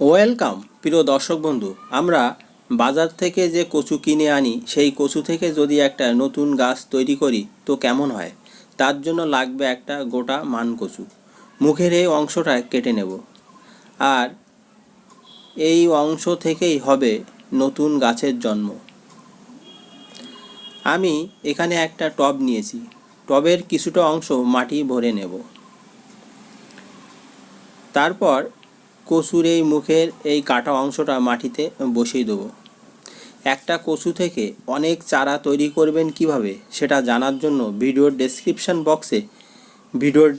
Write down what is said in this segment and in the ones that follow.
Welcome, প্রিয় দর্শক বন্ধু। আমরা বাজার থেকে যে কচু কিনে আনি, সেই কচু থেকে যদি একটা নতুন গাছ তৈরি করি, তো কেমন হয়? তার জন্য লাগবে একটা গোটা মান কচু। মুখের এই অংশটা কেটে নেব। আর এই অংশ থেকেই হবে নতুন গাছের জন্ম। আমি এখানে একটা টব নিয়েছি। টবের কিছুটা অংশ মাটি ভরে নেব। তারপর কচুর এই মুখের এই কাটা অংশটা মাটিতে বসিয়ে দেবো। একটা কচু থেকে অনেক চারা তৈরি করবেন কীভাবে, সেটা জানার জন্য ভিডিওর ডেসক্রিপশন বক্সে ভিডিওর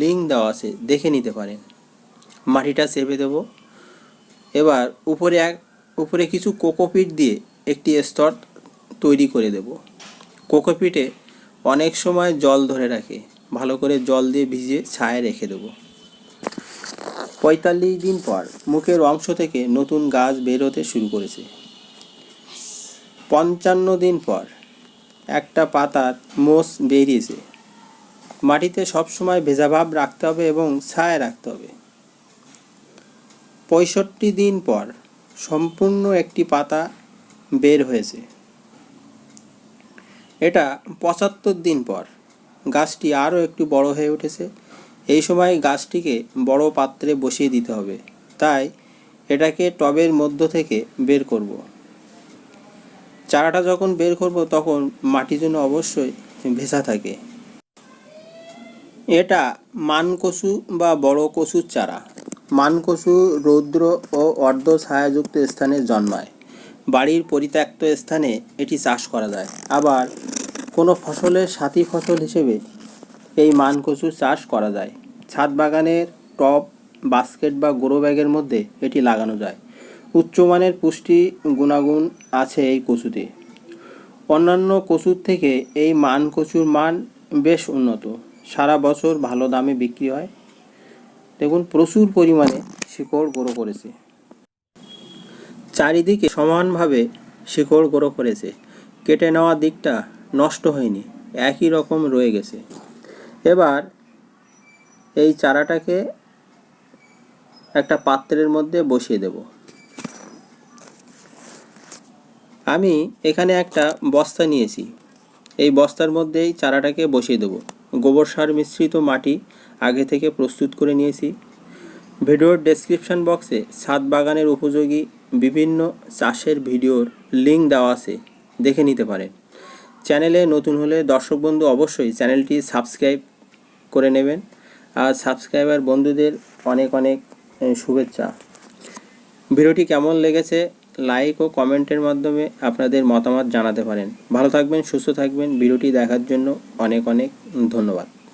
লিঙ্ক দেওয়া আছে, দেখে নিতে পারেন। মাটিটা চেপে দেবো। এবার উপরে এক, উপরে কিছু কোকোপিট দিয়ে একটি স্তর তৈরি করে দেব। কোকোপিটে অনেক সময় জল ধরে রাখে। ভালো করে জল দিয়ে ভিজিয়ে ছায়া রেখে দেবো। পঁয়তাল্লিশ দিন পর মুখের অংশ থেকে নতুন গাছ বের হতে শুরু করেছে। পঞ্চান্ন দিন পর একটা পাতার মোষ বেরিয়েছে। মাটিতে সবসময় ভেজাভাব রাখতে হবে এবং ছায়া রাখতে হবে। পঁয়ষট্টি দিন পর সম্পূর্ণ একটি পাতা বের হয়েছে। এটা পঁচাত্তর দিন পর গাছটি আরও একটু বড় হয়ে উঠেছে। এই সময় গাছটিকে বড় পাত্রে বসিয়ে দিতে হবে। তাই এটাকে টবের মধ্য থেকে বের করব। চারাটা যখন বের করব, তখন মাটি যেন অবশ্যই ভেসা থাকে। এটা মানকসু বা বড় কচুর চারা। মানকসু রৌদ্র ও অর্ধ ছায়াযুক্ত স্থানে জন্মায়। বাড়ির পরিত্যক্ত স্থানে এটি চাষ করা যায়। আবার কোনো ফসলের সাথী ফসল হিসেবে এই মান কচু চাষ করা যায়। ছাদ বাগানের টপ বাস্কেট বা গ্রো ব্যাগের মধ্যে এটি লাগানো যায়। উচ্চমানের পুষ্টি গুণাগুণ আছে এই কচুতে। অন্যান্য কচুর থেকে এই মান কচুর মান বেশ উন্নত। সারা বছর ভালো দামে বিক্রি হয়। দেখুন, প্রচুর পরিমাণে শিকড় গ্রো করেছে। চারিদিকে সমানভাবে শিকড় গ্রো করেছে। কেটে নেওয়া দিকটা নষ্ট হয়নি। একই রকম রয়ে গেছে। এবার এই চারাটাকে একটা পাত্রের মধ্যে বসিয়ে দেব। আমি এখানে একটা বস্তা নিয়েছি। এই বস্তার মধ্যেই চারাটাকে বসিয়ে দেব। গোবর সার মিশ্রিত মাটি আগে থেকে প্রস্তুত করে নিয়েছি। ভিডিওর ডেসক্রিপশন বক্সে ছাদ বাগানের উপযোগী বিভিন্ন চাষের ভিডিওর লিঙ্ক দেওয়া আছে। দেখে নিতে পারেন। চ্যানেলে নতুন হলে দর্শক বন্ধু অবশ্যই চ্যানেলটি সাবস্ক্রাইব করে নেবেন। আর সাবস্ক্রাইবার বন্ধুদের অনেক অনেক শুভেচ্ছা। ভিডিওটি কেমন লেগেছে লাইক ও কমেন্টের মাধ্যমে আপনাদের মতামত জানাতে পারেন। ভালো থাকবেন, সুস্থ থাকবেন। ভিডিওটি দেখার জন্য অনেক অনেক ধন্যবাদ।